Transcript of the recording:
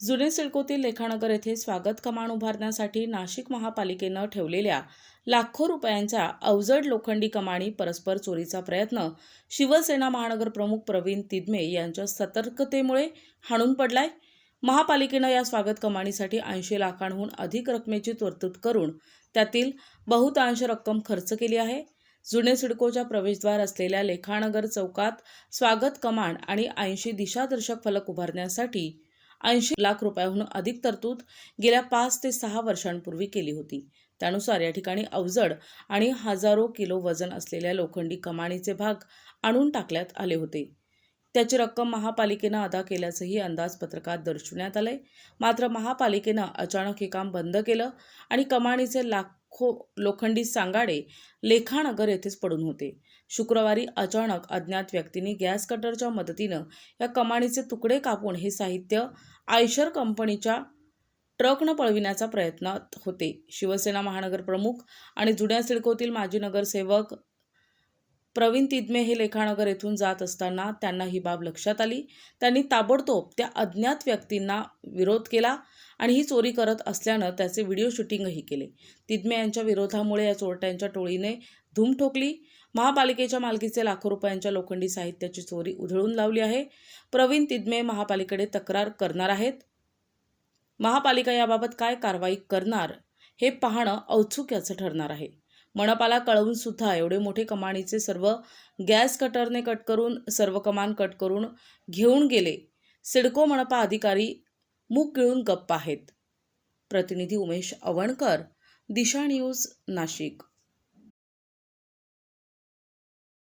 जुने सिडकोतील लेखानगर येथे स्वागत कमान उभारण्यासाठी नाशिक महापालिकेनं ठेवलेल्या लाखो रुपयांच्या अवजड लोखंडी कमाणी परस्पर चोरीचा प्रयत्न शिवसेना महानगर प्रमुख प्रवीण तिदमे यांच्या सतर्कतेमुळे हाणून पडलाय. महापालिकेनं या स्वागत कमाणीसाठी ऐंशी लाखांहून अधिक रकमेची तरतूद करून त्यातील बहुतांश रक्कम खर्च केली आहे. जुने सिडकोच्या प्रवेशद्वार असलेल्या लेखानगर चौकात स्वागत कमान आणि ऐंशी दिशादर्शक फलक उभारण्यासाठी ऐंशी लाख रुपयाहून अधिक तरतूद गेल्या पाच ते सहा वर्षांपूर्वी केली होती. त्यानुसार या ठिकाणी अवजड आणि हजारो किलो वजन असलेल्या लोखंडी कमाणीचे भाग आणून टाकण्यात आले होते. त्याची रक्कम महापालिकेनं अदा केल्याचंही अंदाजपत्रकात दर्शवण्यात आलंय. मात्र महापालिकेनं अचानक हे काम बंद केलं आणि कमाणीचे लाखो लोखंडी सांगाडे लेखानगर येथेच पडून होते. शुक्रवारी अचानक अज्ञात व्यक्तींनी गॅस कटरच्या मदतीनं या कमाणीचे तुकडे कापून हे साहित्य आयशर कंपनीच्या ट्रकनं पळविण्याचा प्रयत्न होते. शिवसेना महानगर प्रमुख आणि जुन्या सिडकोतील माजी नगरसेवक प्रवीण तिदमे हे लेखानगर येथून जात असताना त्यांना ही बाब लक्षात आली. त्यांनी ताबडतोब त्या अज्ञात व्यक्तींना विरोध केला आणि ही चोरी करत असल्यानं त्याचे व्हिडिओ शूटिंगही केले. तिदमे यांच्या विरोधामुळे या चोरट्यांच्या टोळीने धूम ठोकली. महापालिकेच्या मालकीचे लाखो रुपयांच्या लोखंडी साहित्याची चोरी उधळून लावली आहे. प्रवीण तिदमे महापालिकेकडे तक्रार करणार आहेत. महापालिका याबाबत काय कारवाई करणार हे पाहणं औत्सुक्याचं ठरणार आहे. मनपाला कळवून सुद्धा एवढे मोठे कमानीचे सर्व गॅस कटरने कट करून सर्व कमान कट करून घेऊन गेले. सिडको मनपा अधिकारी मूग गिळून गप्प आहेत. प्रतिनिधी उमेश अवणकर दिशा न्यूज नाशिक.